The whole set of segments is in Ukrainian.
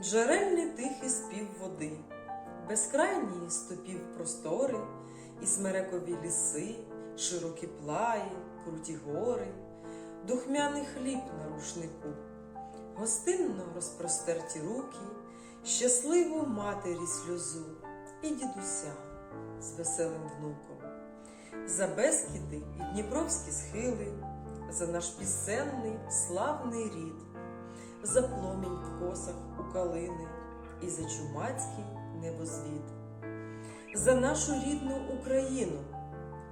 джерельний тихий спів води, безкрайні стопів простори, і смерекові ліси, широкі плаї, круті гори, духмяний хліб на рушнику, гостинно розпростерті руки, щасливу матері сльозу і дідуся з веселим внуком, за безкіди і дніпровські схили, за наш пісенний славний рід, за пломінь в косах калини і за чумацький небозвід, за нашу рідну Україну,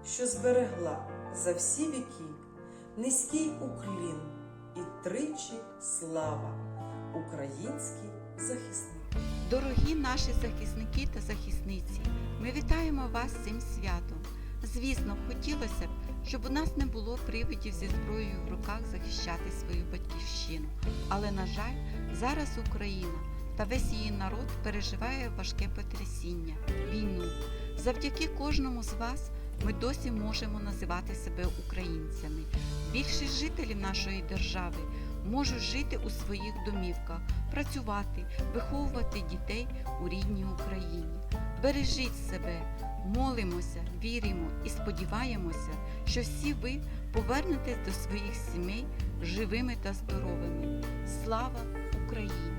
що зберегла за всі віки низький уклін і тричі слава, український захисник. Дорогі наші захисники та захисниці, ми вітаємо вас цим святом. Звісно, хотілося б, щоб у нас не було привидів зі зброєю в руках захищати свою батьківщину. Але, на жаль, зараз Україна та весь її народ переживає важке потрясіння, війну. Завдяки кожному з вас ми досі можемо називати себе українцями. Більшість жителів нашої держави можуть жити у своїх домівках, працювати, виховувати дітей у рідній Україні. Бережіть себе, молимося, віримо і сподіваємося, що всі ви повернетесь до своїх сімей живими та здоровими. Слава Україні!